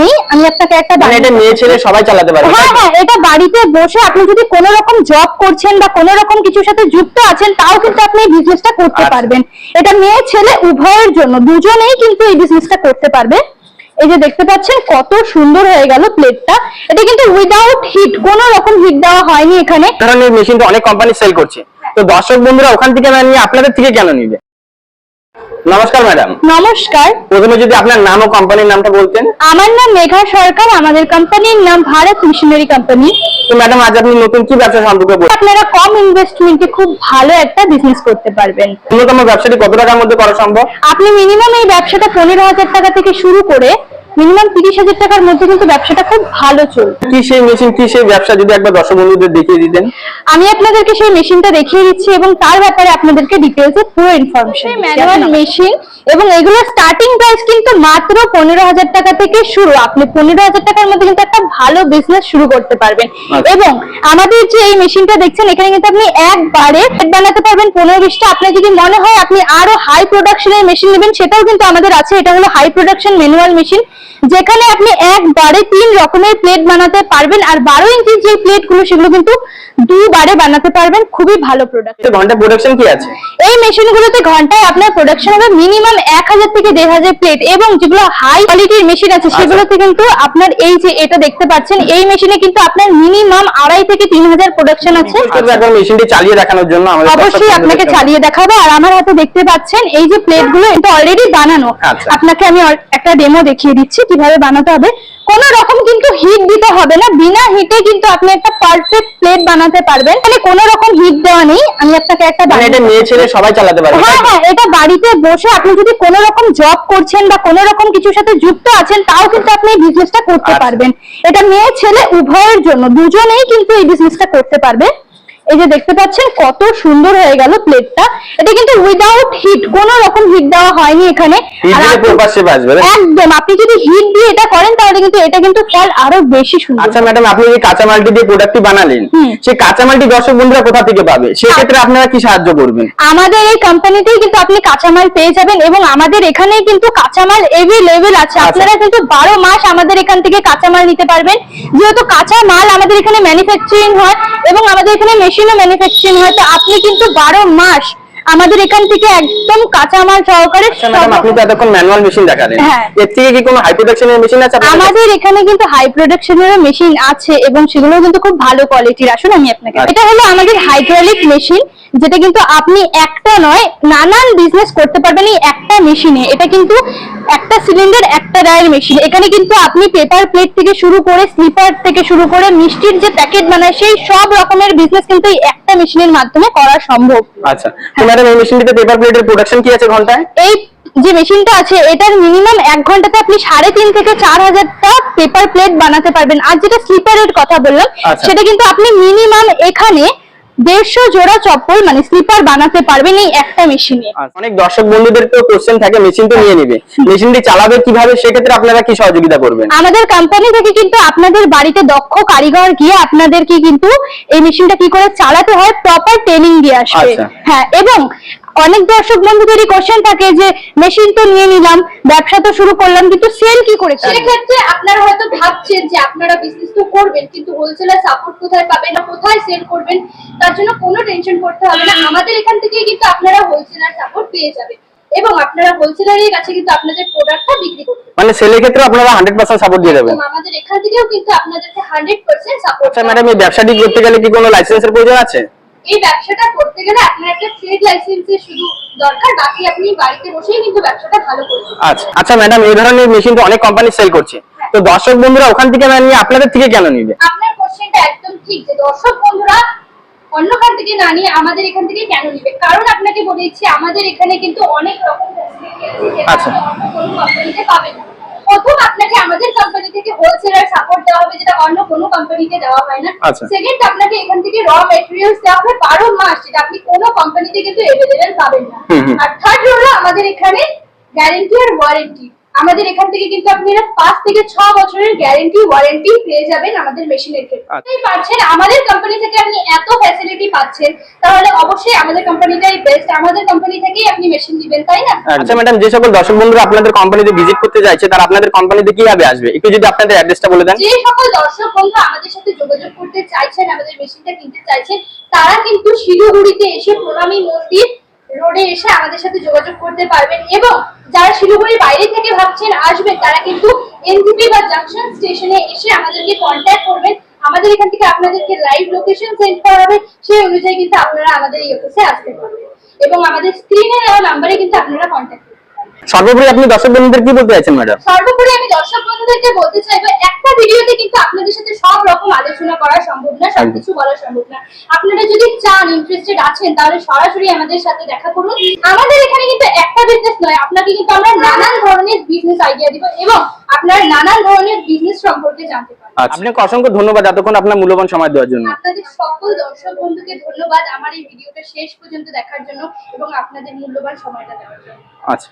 নেই আমি আপনাকে একটা মানে এটা মেয়ে ছেলে সবাই চালাতে পারবে। হ্যাঁ হ্যাঁ এটা বাড়িতে বসে আপনি যদি কোনো রকম জব করছেন বা কোনো রকম কিছুর সাথে যুক্ত আছেন তাও কিন্তু আপনি এই বিজনেসটা করতে আচ্ছা। পারবেন। এটা মেয়ে ছেলে উভয়ের জন্য দুজনেই কিন্তু এই বিজনেসটা করতে পারবে। এই যে দেখতে পাচ্ছেন কত সুন্দর হয়ে গেল প্লেটটা এটা কিন্তু উইদাউট হিট কোনো রকম হিট দেওয়া হয়নি এখানে। ধরনের মেশিন তো অনেক কোম্পানি সেল করছে। তো দর্শক বন্ধুরা ওখান থেকে না নিয়ে আপনাদের থেকে কেন নিবে? নমস্কার ম্যাডাম। নমস্কার। প্রথমে যদি আপনার নাম ও কোম্পানির নামটা বলতেন। আমার নাম মেঘা সরকার আমাদের কোম্পানির নাম ভারত মিশনারি কোম্পানি তো ম্যাডাম আজ আপনি নতুন কি ব্যবসা সম্পর্কে বলছেন আপনারা কম ইনভেস্টমেন্টে খুব ভালো একটা বিজনেস করতে পারবেন। ন্যূনতম ব্যবসাটি কত টাকার মধ্যে করা সম্ভব? আপনি মিনিমাম এই ব্যবসাটা পনেরো হাজার টাকা থেকে শুরু করে মিনিমাম তিরিশ হাজার টাকার মধ্যে কিন্তু ব্যবসাটা খুব ভালো চলবে কি সেই মেশিন কি সেই ব্যবসা যদি একবার দর্শক বন্ধুদের দেখিয়ে দিতেন? আমি আপনাদেরকে সেই মেশিনটা দেখিয়ে দিচ্ছি এবং তার ব্যাপারে আপনাদেরকে ডিটেলসে পুরো ইনফরমেশন ম্যানুয়াল মেশিন এবং এগুলোর স্টার্টিং প্রাইস কিন্তু মাত্র পনেরো হাজার টাকা থেকে শুরু। আপনি পনেরো হাজার টাকার মধ্যে কিন্তু একটা ভালো বিজনেস শুরু করতে পারবেন। আচ্ছা। এবং আমাদের যে এই মেশিনটা দেখছেন এখানে কিন্তু আপনি একবারে বানাতে পারবেন। পনেরো বিশটা। আপনার যদি মনে হয় আপনি আরও হাই প্রোডাকশনের মেশিন নেবেন সেটাও কিন্তু আমাদের আছে। এটা হলো হাই প্রোডাকশন ম্যানুয়াল মেশিন যেখানে আপনি একবারে তিন রকমের প্লেট বানাতে পারবেন আর বারো ইঞ্চির যে প্লেটগুলো সেগুলো কিন্তু দুবারে বানাতে পারবেন। খুবই ভালো প্রোডাক্ট ঘণ্টা প্রোডাকশন কি আছে? এই মেশিনগুলোতে ঘন্টায় আপনার প্রোডাকশন হবে মিনিমাম এক হাজার থেকে দেড় হাজার প্লেট এবং যেগুলো হাই কোয়ালিটির মেশিন আছে সেগুলোতে কিন্তু আপনার এই যে এটা দেখতে পাচ্ছেন এই মেশিনে কিন্তু আপনার মিনিমাম আড়াই থেকে তিন হাজার প্রোডাকশন আছে। মেশিনটি চালিয়ে দেখানোর জন্য অবশ্যই আপনাকে চালিয়ে দেখাবো। আর আমার হাতে দেখতে পাচ্ছেন এই যে প্লেটগুলো এটা অলরেডি বানানো। আচ্ছা। আপনাকে আমি একটা ডেমো দেখিয়ে দিচ্ছি। কীভাবে বানাতে হবে কোন রকম কিন্তু হিট দিতে হবে না বিনা হিটে কিন্তু আপনি একটা পারফেক্ট প্লেট বানাতে পারবেন মানে কোনো রকম হিট দেওয়া নেই আমি আপনাকে একটা মানে এটা মেয়ে ছেলে সবাই চালাতে পারবে হ্যাঁ হ্যাঁ এটা বাড়িতে বসে আপনি যদি কোনো রকম জব করছেন বা কোনো রকম কিছুর সাথে যুক্ত আছেন তাও কিন্তু আপনি এই বিজনেসটা করতে আচ্ছা। পারবেন। এটা মেয়ে ছেলে উভয়ের জন্য দুজনেই কিন্তু এই বিজনেসটা করতে পারবে। এই যে দেখতে পাচ্ছেন কত সুন্দর হয়ে গেল প্লেটটা এটা কিন্তু উইদাউট হিট কোনো রকম হিট দেওয়া হয়নি এখানে? একদম আপনি যদি হিট দিয়ে এটা করেন তাহলে কিন্তু এটা কিন্তু ফল আরও বেশি সুন্দর। আচ্ছা ম্যাডাম আপনি যে কাঁচামালটি দিয়ে প্রোডাক্টটি বানালেন। সেই কাঁচামালটি দর্শক বন্ধুরা কোথা থেকে পাবে? সেক্ষেত্রে আপনারা কি সাহায্য করবেন? আমাদের এই কোম্পানিতেই কিন্তু আপনি কাঁচামাল পেয়ে যাবেন এবং আমাদের এখানেই কিন্তু কাঁচামাল এভেলেবেল আছে। আচ্ছা। আপনারা কিন্তু বারো মাস আমাদের এখান থেকে কাঁচামাল নিতে পারবেন। যেহেতু কাঁচা মাল আমাদের এখানে ম্যানুফ্যাকচারিং হয় এবং আমাদের এখানে মেশিনও ম্যানুফ্যাকচারিং হয় তো আপনি কিন্তু বারো মাস আমাদের এখান থেকে একদম কাঁচামাল সহকারে আচ্ছা আপনি তো এতক্ষণ ম্যানুয়াল মেশিন দেখালেন। হ্যাঁ। এর থেকে কি কোনো হাই প্রোডাকশনের মেশিন আছে আমাদের এখানে কিন্তু হাই প্রোডাকশনেরও মেশিন আছে এবং সেগুলো কিন্তু খুব ভালো কোয়ালিটির আসুন আমি আপনাকে আচ্ছা। এটা হলো আমাদের হাইড্রোলিক মেশিন যেটা কিন্তু আপনি একটা নয় নানান বিজনেস করতে পারবেন এই একটা মেশিনে এটা কিন্তু একটা সিলিন্ডার একটা রায়ের মেশিন এখানে কিন্তু আপনি পেপার প্লেট থেকে শুরু করে স্লিপার থেকে শুরু করে মিষ্টির যে প্যাকেট বানায় সেই সব রকমের বিজনেস কিন্তু এই একটা মেশিনের মাধ্যমে করা সম্ভব। আচ্ছা ম্যাডাম এই মেশিনটিতে পেপার প্লেটের প্রোডাকশন কি আছে ঘন্টায় এই যে মেশিনটা আছে এটার মিনিমাম এক ঘন্টাতে আপনি সাড়ে তিন থেকে চার হাজারটা পেপার প্লেট বানাতে পারবেন আর যেটা স্লিপারের কথা বললাম আচ্ছা। সেটা কিন্তু আপনি মিনিমাম এখানে দেড়শো জোড়া চপ্পল মানে স্লিপার বানাতে পারবেন এই একটা মেশিনে আচ্ছা, অনেক দর্শক বন্ধুদের তো কোশ্চেন থাকে মেশিন তো নিয়ে নিবে। মেশিনটি চালাবে কীভাবে সেক্ষেত্রে আপনারা কি সহযোগিতা করবেন? আমাদের কোম্পানি থেকে কিন্তু আপনাদের বাড়িতে দক্ষ কারিগর গিয়ে আপনাদেরকে কিন্তু এই মেশিনটা কি করে চালাতে হয় প্রপার ট্রেনিং দিয়ে আসবে। আচ্ছা। হ্যাঁ এবং অনেক দর্শক বন্ধুদেরই কোশ্চেন থাকে যে মেশিন তো নিয়ে নিলাম ব্যবসা তো শুরু করলাম কিন্তু সেল কি করে করব? সেক্ষেত্রে আপনারা হয়তো ভাবছেন যে আপনারা বিজনেস তো করবেন কিন্তু হোলসেলার সাপোর্ট কোথায় পাবেন না কোথায় সেল করবেন তার জন্য কোনো টেনশন করতে হবে না। আমাদের এখান থেকে কিন্তু আপনারা হোলসেলার সাপোর্ট পেয়ে যাবেন। এবং আপনারা হোলসেলারের কাছে কিন্তু আপনাদের প্রোডাক্টটা বিক্রি করতে পারবেন। মানে সেলের ক্ষেত্রে আপনারা হান্ড্রেড পার্সেন্ট সাপোর্ট দিয়ে দেবেন? আমাদের এখান থেকেও কিন্তু আপনাদেরকে হান্ড্রেড পার্সেন্ট সাপোর্ট আচ্ছা ম্যাডাম এই ব্যবসাটি করতে গেলে কি কোনো লাইসেন্সের প্রয়োজন আছে? এই ব্যবসাটা করতে গেলে আপনার একটা ট্রেড লাইসেন্সের শুধু দরকার বাকি আপনি বাড়িতে বসেই কিন্তু ব্যবসাটা ভালো করতে পারবেন। আচ্ছা আচ্ছা ম্যাডাম এই ধরনের মেশিন তো অনেক কোম্পানি সেল করছে। তো দর্শক বন্ধুরা ওখান থেকে না নিয়ে আপনাদের থেকে কেন নিবে? আপনার কোশ্চেনটা একদম ঠিক যে দর্শক বন্ধুরা অন্য খান থেকে না নিয়ে আমাদের এখান থেকে কেন নিবে? কারণ আপনাকে বলেছি আমাদের এখানে কিন্তু অনেক রকম ফ্যাসিলিটি আছে যেটা আচ্ছা। আপনি অন্য কোনো কোম্পানিতে পাবেন না। প্রথম আপনাকে আমাদের কোম্পানি থেকে হোলসেলার সাপোর্ট দেওয়া হবে যেটা অন্য কোনো কোম্পানিতে দেওয়া হয় না আচ্ছা। সেকেন্ড আপনাকে এখান থেকে র মেটেরিয়ালস দেওয়া হবে বারো মাস যেটা আপনি কোনো কোম্পানিতে কিন্তু এভেলেবেল পাবেন না। আর থার্ড হলো আমাদের এখানে গ্যারেন্টি আর ওয়ারেন্টি আমাদের এখান থেকে কিন্তু আপনারা পাঁচ থেকে ছ বছরের গ্যারেন্টি ওয়ারেন্টি পেয়ে যাবেন আমাদের মেশিনের ক্ষেত্রে আচ্ছা। পারছেন আমাদের কোম্পানি থেকে আপনি এত ফ্যাসিলিটি পাচ্ছেন তাহলে অবশ্যই আমাদের কোম্পানিটাই বেস্ট আমাদের কোম্পানি থেকেই আপনি মেশিন নেবেন তাই না? আচ্ছা ম্যাডাম যে সকল দর্শক বন্ধুরা আপনাদের কোম্পানিতে ভিজিট করতে চাইছে তারা আপনাদের কোম্পানিতে কীভাবে আসবে? একটু যদি আপনাদের অ্যাড্রেসটা বলে দেন। যে সকল দর্শক বন্ধু আমাদের সাথে যোগাযোগ করতে চাইছেন আমাদের মেশিনটা কিনতে চাইছেন তারা কিন্তু শিলিগুড়িতে এসে প্রণামী মন্দির রোডে এসে আমাদের সাথে যোগাযোগ করতে পারবেন এবং যারা শিলিগুড়ির বাইরে থেকে ভাবছেন আসবেন তারা কিন্তু এনজিপি বা জাংশন স্টেশনে এসে আমাদেরকে কন্ট্যাক্ট করবেন। আমাদের এখান থেকে আপনাদেরকে লাইভ লোকেশন সেন্ড করা হবে, সেই অনুযায়ী কিন্তু আপনারা আমাদের এই অফিসে আসতে পারবেন। এবং আমাদের স্ক্রিনে দেওয়া নাম্বারে কিন্তু আপনারা কন্ট্যাক্ট সর্বোপরি আপনি দর্শক বন্ধুদের কি বলতে চাইছেন ম্যাডাম সর্বোপরি আমি দর্শক বন্ধুদেরকে বলতে চাইব একটা ভিডিওতে কিন্তু আপনাদের সাথে সব রকম আলোচনা করা সম্ভব না সবকিছু বলা সম্ভব না। আপনারা যদি চান ইন্টারেস্টেড আছেন তাহলে সরাসরি আমাদের সাথে দেখা করুন। আমাদের এখানে কিন্তু একটা বিজনেস নয় আপনাকে কিন্তু আমরা নানান ধরনের বিজনেস আইডিয়া দিব এবং আপনারা নানান ধরনের বিজনেস সম্পর্কে জানতে পারবেন আচ্ছা। আপনাকে অসংখ্য ধন্যবাদ এতক্ষণ আপনার মূল্যবান সময় দেওয়ার জন্য। আপনাদের সকল দর্শক বন্ধুকে ধন্যবাদ আমার এই ভিডিওটা শেষ পর্যন্ত দেখার জন্য এবং আপনাদের মূল্যবান সময়টা দেওয়ার জন্য। আচ্ছা।